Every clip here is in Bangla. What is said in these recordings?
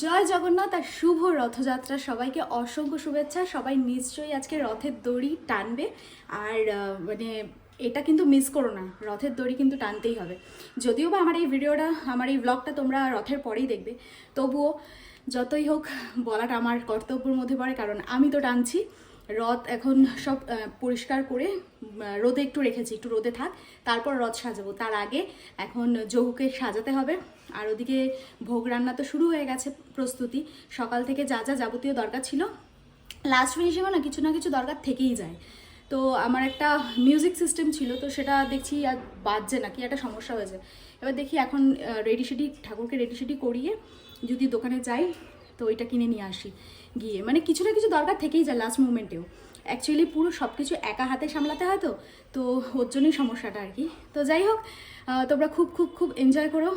জয় জগন্নাথ আর শুভ রথযাত্রা। সবাইকে অসংখ্য শুভেচ্ছা। সবাই নিশ্চয়ই আজকে রথের দড়ি টানবে। আর মানে এটা কিন্তু মিস করো না। রথের দড়ি কিন্তু টানতেই হবে। যদিও বা আমার এই ভিডিওটা, আমার এই ব্লগটা তোমরা রথের পরেই দেখবে। তবুও যতই হোক বলাটা আমার কর্তব্যের মধ্যে পড়ে, কারণ আমি তো টানছি। রথ এখন সব পরিষ্কার করে রোদে একটু রেখেছি, একটু রোদে থাক, তারপর রথ সাজাবো। তার আগে এখন যৌকে সাজাতে হবে। আর ওদিকে ভোগ রান্না তো শুরু হয়ে গেছে, প্রস্তুতি। সকাল থেকে যা যা যাবতীয় দরকার ছিল লাস্ট ফিনিশিংও না কিছু না কিছু দরকার থেকেই যায়। তো আমার একটা মিউজিক সিস্টেম ছিল, তো সেটা দেখছি আর বাজছে না, কি একটা সমস্যা হয়েছে। এবার দেখি এখন রেডি সেডি ঠাকুরকে রেডি সেডি করিয়ে যদি দোকানে যাই তো ওইটা কিনে নিয়ে আসি গিয়ে। মানে কিছু না কিছু দরকার থেকেই যায় লাস্ট মুমেন্টেও অ্যাকচুয়ালি পুরো সব কিছু একা হাতে সামলাতে হয় তো তো ওর জন্যই সমস্যাটা আর কি। তো যাই হোক তোমরা খুব খুব খুব এনজয় করো।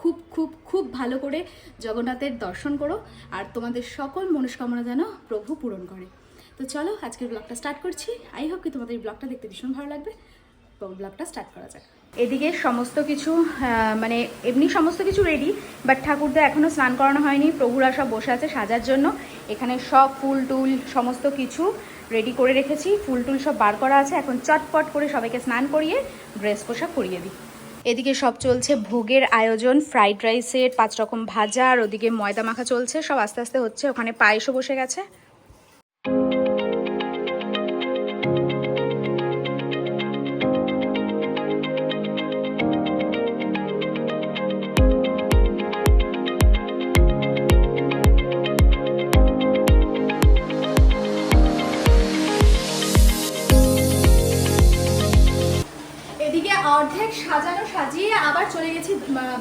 খুব খুব খুব ভালো করে জগন্নাথের দর্শন করো। আর তোমাদের সকল মনস্কামনা যেন প্রভু পূরণ করে। তো চলো, আজকের ব্লগটা স্টার্ট করছি। আই হোপ কি তোমাদের এই ব্লগটা দেখতে ভীষণ ভালো লাগবে। ব্লগটা স্টার্ট করা যাক। এদিকে সমস্ত কিছু মানে এমনি সমস্ত কিছু রেডি বাট ঠাকুরদা এখনও স্নান করানো হয়নি, প্রভুরা সব বসে আছে সাজার জন্য। এখানে সব ফুল টুল সমস্ত কিছু রেডি করে রেখেছি, ফুল টুল সব বার করা আছে। এখন চটপট করে সবাইকে স্নান করিয়ে ড্রেস পোশাক করিয়ে দিই। এদিকে সব চলছে ভোগের আয়োজন ফ্রাইড রাইসের পাঁচ রকম ভাজা, আর ওদিকে ময়দা মাখা চলছে, সব আস্তে আস্তে হচ্ছে, ওখানে পায়েসও বসে গেছে।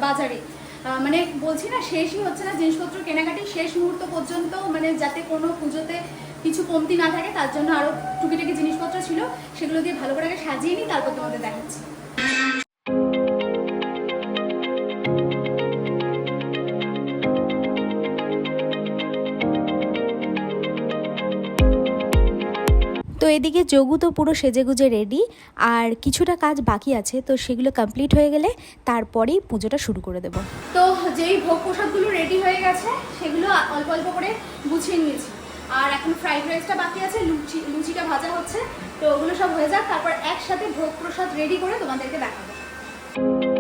বাজারে। মানে বলছি না, শেষই হচ্ছে না, জিনিসপত্র কেনাকাটি শেষ মুহূর্ত পর্যন্ত মানে যাতে কোনো পুজোতে কিছু কমতি না থাকে, তার জন্য আরও টুকিটাকি জিনিসপত্র ছিল, সেগুলো দিয়ে ভালো করে আগে সাজিয়ে নিই, তারপর তোমাদের দেখাচ্ছি। এদিকে যোগু তো পুরো সেজেগুজে রেডি আর কিছুটা কাজ বাকি আছে, তো সেগুলো কমপ্লিট হয়ে গেলে তারপরেই পুজোটা শুরু করে দেবো। তো যেই ভোগ প্রসাদগুলো রেডি হয়ে গেছে, সেগুলো অল্প অল্প করে গুছিয়ে নিয়েছি। আর এখন ফ্রাইড রাইসটা বাকি আছে, লুচি, লুচিটা ভাজা হচ্ছে, তো ওগুলো সব হয়ে যাক, তারপর একসাথে ভোগ প্রসাদ রেডি করে তোমাদেরকে দেখাবো।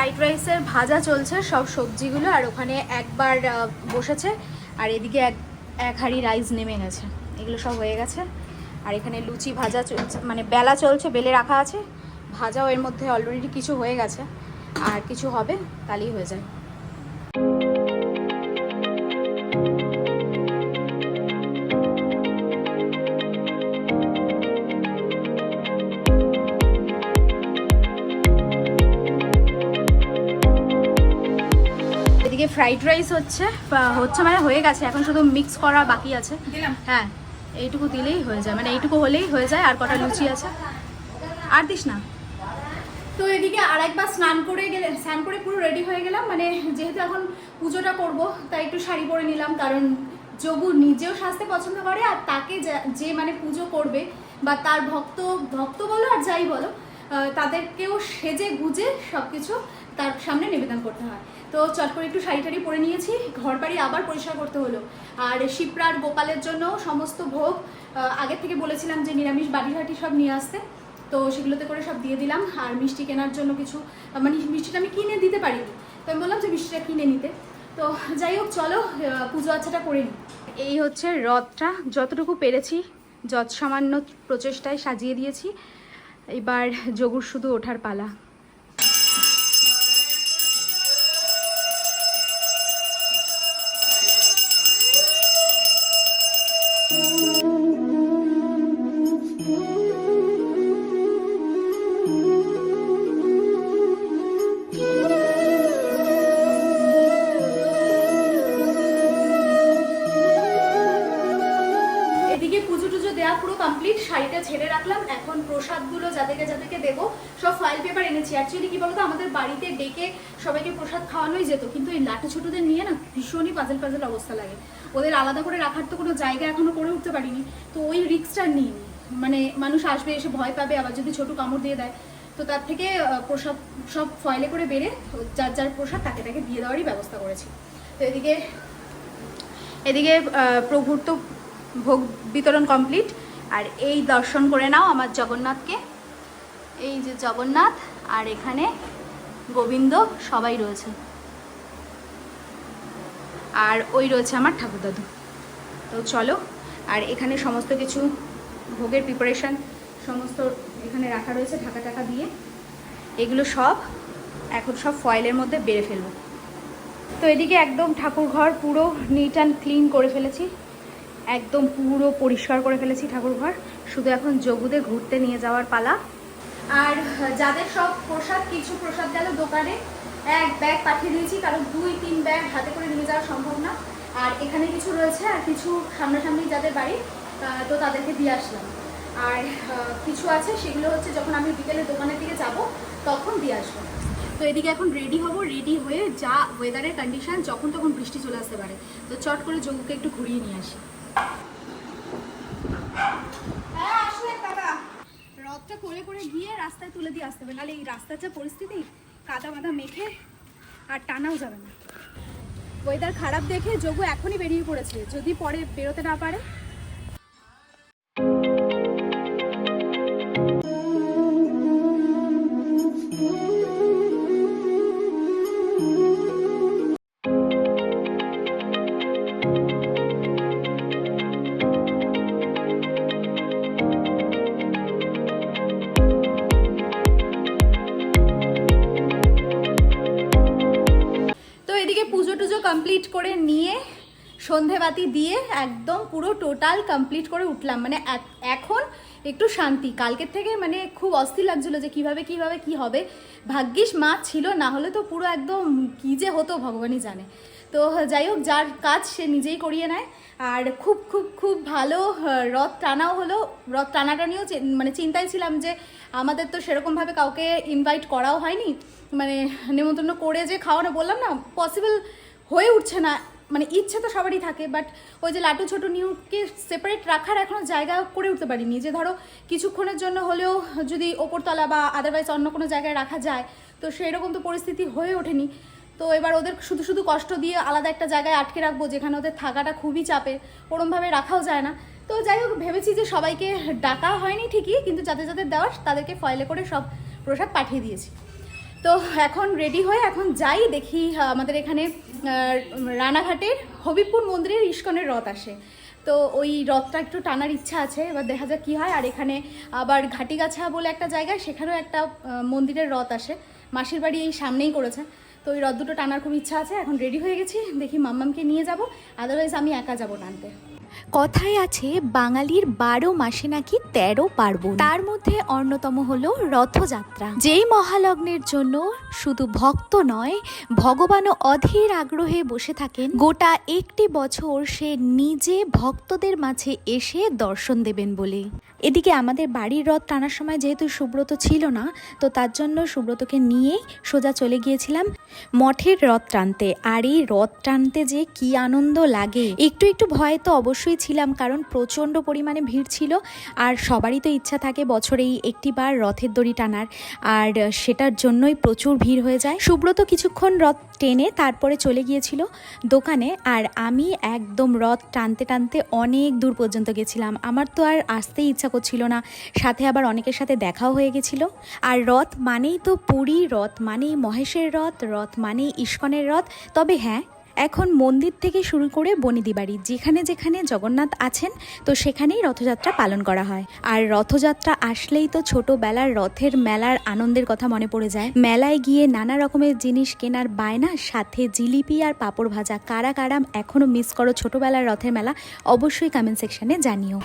ফ্রাইড রাইসের ভাজা চলছে, সব সবজিগুলো, আর ওখানে একবার বসেছে, আর এদিকে এক এক হাঁড়ি রাইস নেমে গেছে এগুলো সব হয়ে গেছে। আর এখানে লুচি ভাজা চলছে মানে বেলা চলছে, বেলে রাখা আছে। ভাজাও এর মধ্যে অলরেডি কিছু হয়ে গেছে। আর কিছু হবে, তাহলেই হয়ে যায়। ফ্রাইড রাইস হচ্ছে হচ্ছে মানে হয়ে গেছে এখন শুধু মিক্স করা বাকি আছে। হ্যাঁ এইটুকু দিলেই হয়ে যায় মানে এইটুকু হলেই হয়ে যায় আর কটা লুচি আছে। আর দিস না। তো এদিকে আর একবার স্নান করে গেলে স্নান করে পুরো রেডি হয়ে গেলাম মানে যেহেতু এখন পুজোটা করব তাই একটু শাড়ি পরে নিলাম কারণ যোগু নিজেও সাজতে পছন্দ করে আর তাকে যা- যে মানে পুজো করবে বা তার ভক্ত ভক্ত বলো আর যাই বলো তাদেরকেও সেজে গুজে সব কিছু তার সামনে নিবেদন করতে হয়। তো চট করে একটু শাড়ি টাড়ি পরে নিয়েছি। ঘর বাড়ি আবার পরিষ্কার করতে হলো। আর শিপ্রার গোপালের জন্য সমস্ত ভোগ আগের থেকে বলেছিলাম যে নিরামিষ বাড়ি ঘাটি সব নিয়ে আসতে। তো সেগুলোতে করে সব দিয়ে দিলাম। আর মিষ্টি কেনার জন্য কিছু মানে মিষ্টিটা আমি কিনে দিতে পারিনি। তো আমি বললাম যে মিষ্টিটা কিনে নিতে। তো যাই হোক, চলো পুজো আচ্ছাটা করে নিই। এই হচ্ছে রথটা। যতটুকু পেরেছি যত সামান্য প্রচেষ্টায় সাজিয়ে দিয়েছি। এবার যোগুর শুধু ওঠার পালা। Thank you. এখন প্রসাদগুলো যাদেরকে যাদেরকে দেবো, সব ফাইল পেপার এনেছি। অ্যাকচুয়ালি কি বলতো, আমাদের বাড়িতে ডেকে সবাইকে প্রসাদ খাওয়ানোই যেত, কিন্তু এই লাটু ছোটদের নিয়ে না ভীষণই পাজল পাজল অবস্থা লাগে। ওদের আলাদা করে রাখার তো কোনো জায়গা এখনও করে উঠতে পারিনি। তো ওই রিক্সটা নিই। মানে মানুষ আসবে, এসে ভয় পাবে, আবার যদি ছোট কামড় দিয়ে দেয়। তো তার থেকে প্রসাদ সব ফয়েলে করে বেড়ে যার যার প্রসাদ তাকে তাকে দিয়ে দেওয়ারই ব্যবস্থা করেছি। তো এদিকে এদিকে প্রভুর তো ভোগ বিতরণ কমপ্লিট আর এই দর্শন করে নাও আমার জগন্নাথকে। এই যে জগন্নাথ আর এখানে গোবিন্দ সবাই রয়েছে। আর ওই রয়েছে আমার ঠাকুর দাদু তো চলো, আর এখানে সমস্ত কিছু ভোগের প্রিপারেশন সমস্ত এখানে রাখা রয়েছে ঢাকা টাকা দিয়ে। এগুলো সব এখন সব ফয়েলের মধ্যে বেড়ে ফেলব। তো এদিকে একদম ঠাকুর ঘর পুরো নিট অ্যান্ড ক্লিন করে ফেলেছি। একদম পুরো পরিষ্কার করে ফেলেছি ঠাকুর ঘর শুধু এখন যোগুদে ঘুরতে নিয়ে যাওয়ার পালা। আর যাদের সব প্রসাদ, কিছু প্রসাদ গেল দোকানে, এক ব্যাগ পাঠিয়ে দিয়েছি, কারণ দুই, তিন ব্যাগ হাতে করে নিয়ে যাওয়া সম্ভব না। আর এখানে কিছু রয়েছে আর কিছু সামনাসামনি যাদের বাড়ি তো তাদেরকে দিয়ে আসলাম। আর কিছু আছে, সেগুলো হচ্ছে যখন আমি বিকেলে দোকানের দিকে যাব, তখন দিয়ে আসব। তো এদিকে এখন রেডি হব রেডি হয়ে যা ওয়েদারের কন্ডিশন যখন তখন বৃষ্টি চলে আসতে পারে। তো চট করে যোগুকে একটু ঘুরিয়ে নিয়ে আসি। রথটা করে করে গিয়ে রাস্তায় তুলে দিয়ে আসতে হবে। নাহলে এই রাস্তার যা পরিস্থিতি, কাদা মাদা মেখে আর টানাও যাবে না। ওয়েদার খারাপ দেখে যোগু এখনই বেরিয়ে পড়েছে। যদি পরে বেরোতে না পারে কমপ্লিট করে নিয়ে সন্ধেবাতি দিয়ে একদম পুরো টোটাল কমপ্লিট করে উঠলাম। মানে এখন একটু শান্তি। কালকের থেকে মানে খুব অস্থির লাগছিল যে কীভাবে কীভাবে, কি হবে। ভাগ্যিস মা ছিল, না হলে তো পুরো একদম কি যে হতো ভগবানই জানে। তো যাই হোক, যার কাজ সে নিজেই করিয়ে নেয়। আর খুব খুব খুব ভালো রথ টানাও হলো। রথ টানাটানিও মানে চিন্তায় ছিলাম যে আমাদের তো সেরকমভাবে কাউকে ইনভাইট করাও হয়নি। মানে নিমন্ত্রণ করে যে খাওয়ানো, বললাম না পসিবল হয়ে উঠছে না মানে ইচ্ছে তো সবারই থাকে বাট ওই যে লাটু ছোট নিউকে সেপারেট রাখার এখনও জায়গা করে উঠতে পারিনি। যে ধরো, কিছুক্ষণের জন্য হলেও যদি ওপরতলা বা আদারওয়াইজ অন্য কোনো জায়গায় রাখা যায়, তো সেরকম তো পরিস্থিতি হয়ে ওঠেনি। তো এবার ওদের শুধু শুধু কষ্ট দিয়ে আলাদা একটা জায়গায় আটকে রাখব, যেখানে ওদের থাকাটা খুবই চাপে, ওরমভাবে রাখাও যায় না। তো যাই হোক, ভেবেছি যে সবাইকে ডাকা হয়নি ঠিকই, কিন্তু যাদের যাদের দেওয়ার, তাদেরকে ফয়েলে করে সব প্রসাদ পাঠিয়ে দিয়েছি। তো এখন রেডি হয়ে এখন যাই, দেখি আমাদের এখানে রানাঘাটের হবিবপুর মন্দিরের ইস্কনের রথ আসে। তো ওই রথটা একটু টানার ইচ্ছা আছে, এবার দেখা যাক কী হয়। আর এখানে আবার ঘাটিগাছা বলে একটা জায়গায় সেখানেও একটা মন্দিরের রথ আসে। মাসির বাড়ি এই সামনেই করেছে। তো ওই রথ দুটো টানার খুব ইচ্ছা আছে, এখন রেডি হয়ে গেছি। দেখি মাম্মামকে নিয়ে যাব। আদারওয়াইজ আমি একা যাব টানতে। কথায় আছে, বাঙালির বারো মাসে নাকি তেরো পার্বণ। তার মধ্যে অন্যতম হল রথযাত্রা। যেই মহালগ্নের জন্য শুধু ভক্ত নয়, ভগবানও অধীর আগ্রহে বসে থাকেন। গোটা একটি বছর সে নিজে ভক্তদের মাঝে এসে দর্শন দেবেন বলে। এদিকে আমাদের বাড়ির রথ টানার সময় যেহেতু সুব্রত ছিল না, তো তার জন্য সুব্রতকে নিয়েই সোজা চলে গিয়েছিলাম মঠের রথ টানতে। আর এই রথ টানতে যে কি আনন্দ লাগে। একটু একটু ভয়ে তো অবশ্যই ছিলাম, কারণ প্রচণ্ড পরিমাণে ভিড় ছিল, আর সবারই তো ইচ্ছা থাকে বছরে এই একটি বার রথের দড়ি টানার, আর সেটার জন্যই প্রচুর ভিড় হয়ে যায়। সুব্রত কিছুক্ষণ রথ টেনে তারপরে চলে গিয়েছিল দোকানে, আর আমি একদম রথ টানতে টানতে অনেক দূর পর্যন্ত গেছিলাম। আমার তো আর আসতেই ইচ্ছা করছিল না। সাথে আবার অনেকের সাথে দেখাও হয়ে গেছিল। আর রথ মানেই তো পুরী, রথ মানেই মহেশের রথ রথ মানেই ইস্কনের রথ। তবে হ্যাঁ এখন মন্দির থেকে শুরু করে বনিদি বাড়ি যেখানে যেখানে জগন্নাথ আছেন, তো সেখানেই রথযাত্রা পালন করা হয়। আর রথযাত্রা আসলেই তো ছোটবেলার রথের মেলার আনন্দের কথা মনে পড়ে যায়। মেলায় গিয়ে নানা রকমের জিনিস কেনার বায়না, সাথে জিলিপি আর পাঁপড় ভাজা। কারা কারা এখনও মিস করো ছোটবেলার রথের মেলা, অবশ্যই কমেন্ট সেকশনে জানিও।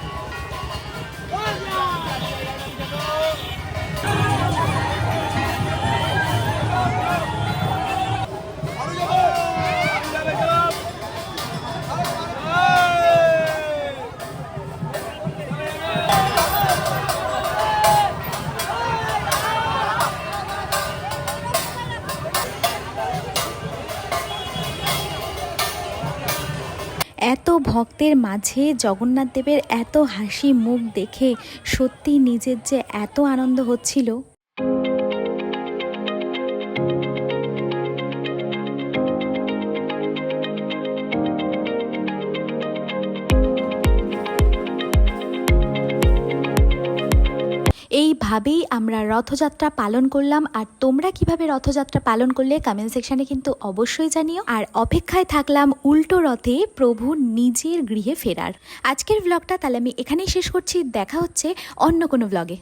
এত ভক্তের মাঝে জগন্নাথ দেবের এত হাসি মুখ দেখে সত্যি নিজের যে এত আনন্দ হচ্ছিল। এইভাবেই আমরা রথযাত্রা পালন করলাম। আর তোমরা কীভাবে রথযাত্রা পালন করলে কমেন্ট সেকশানে কিন্তু অবশ্যই জানিও। আর অপেক্ষায় থাকলাম উল্টো রথে প্রভু নিজের গৃহে ফেরার। আজকের ব্লগটা তাহলে আমি এখানেই শেষ করছি। দেখা হচ্ছে অন্য কোনো ব্লগে